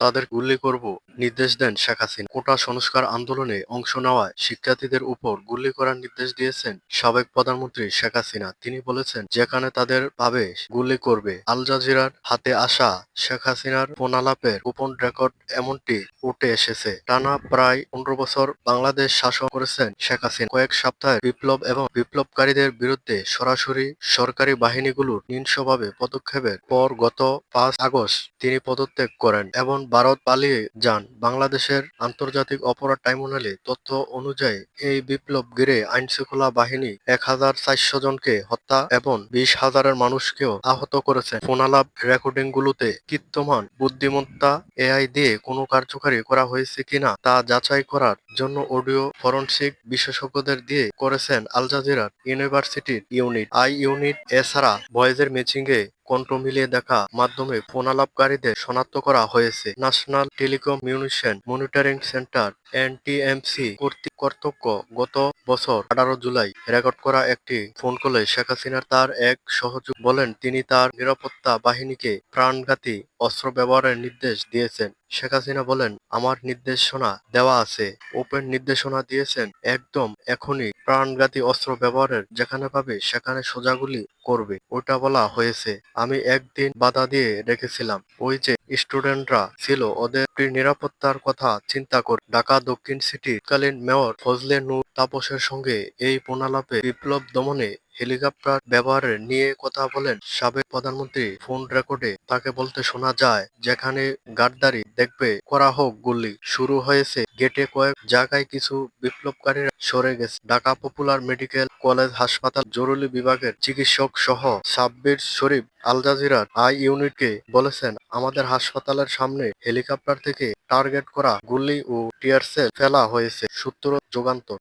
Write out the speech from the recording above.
তাদের গুলি করব। নির্দেশ দেন শেখ হাসিনা। কোটা সংস্কার আন্দোলনে অংশ নেওয়ায় শিক্ষার্থীদের উপর গুলি করার নির্দেশ দিয়েছেন সাবেক প্রধানমন্ত্রী শেখ হাসিনা। তিনি বলেছেন, যেখানে তাদের পাবে গুলি করবে আল জাজিরার হাতে আসা শেখ হাসিনার ফোনালাপের গোপন রেকর্ড এমনটি উঠে এসেছে। টানা প্রায় পনেরো বছর বাংলাদেশ শাসন করেছেন শেখ হাসিনা। কয়েক সপ্তাহে বিপ্লব এবং বিপ্লবকারীদের বিরুদ্ধে সরাসরি সরকারি বাহিনীগুলোর হিংস্রভাবে পদক্ষেপের পর গত পাঁচ আগস্ট তিনি পদত্যাগ করেন এবং ভারত পালিয়ে যান। বাংলাদেশের আন্তর্জাতিক অপরাধ ট্রাইব্যুনালে তথ্য অনুযায়ী এই বিপ্লব ঘিরে আইনশৃঙ্খলা বাহিনী এক হাজার চারশো জনকে হত্যা এবং বিশ হাজারের মানুষকেও আহত করেছে। ফোনালাপ রেকর্ডিংগুলোতে কীর্তমান, বুদ্ধিমত্তা এআই দিয়ে কোনো কার্যকারী করা হয়েছে কিনা তা যাচাই করার জন্য অডিও ফরেনসিক বিশেষজ্ঞদের দিয়ে করেছেন আল জাজিরার ইউনিভার্সিটির ইউনিট। আই ইউনিট এছাড়া ভয়েজের ম্যাচিংয়ে কণ্ঠ মিলিয়ে দেখা মাধ্যমে ফোনালাপকারীদের শনাক্ত করা হয়েছে। National telecom munition monitoring centre NTMC কর্তৃক কর্তব্য গত বছর আঠারো জুলাই রেকর্ড করা একটি ফোন কলে শেখ তার এক সহযোগ বলেন, তিনি তার নিরাপত্তা বাহিনীকে প্রাণঘাতী অস্ত্র ব্যবহারের নির্দেশ দিয়েছেন। শেখ হাসিনা বলেন, আমার নির্দেশনা দেওয়া আছে। ওপেন নির্দেশনা দিয়েছেন। একদম এখনই প্রাণঘাতী অস্ত্র ব্যবহারের যেখানে পাবে সেখানে সোজাগুলি করবে। ওটা বলা হয়েছে। আমি একদিন বাধা দিয়ে রেখেছিলাম। ওই যে স্টুডেন্টরা ছিল ওদের নিরাপত্তার কথা চিন্তা করে ঢাকা দক্ষিণ সিটি কালীন মেয়র ফজলে নূর তাপসের সঙ্গে এই প্রণালাপে বিপ্লব দমনে হেলিকপ্টার ব্যবহারের নিয়ে কথা বলেন সাবেক প্রধানমন্ত্রী। ফোন রেকর্ডে তাকে বলতে শোনা যায়, যেখানে গাদ্দারি দেখবে, করা হোক গুলি। শুরু হয়েছে, গেটে কয়েক জায়গায় কিছু বিপ্লবকারীরা সরে গেছে। ঢাকা পপুলার মেডিকেল কলেজ হাসপাতাল, জরুরি বিভাগের চিকিৎসক সহ সাব্বির শরীফ আল জাজিরার আই ইউনিটকে বলেছেন, আমাদের হাসপাতালের সামনে হেলিকপ্টার থেকে টার্গেট করা গুলি ও টিয়ারসেল ফেলা হয়েছে। সূত্র যোগান্তর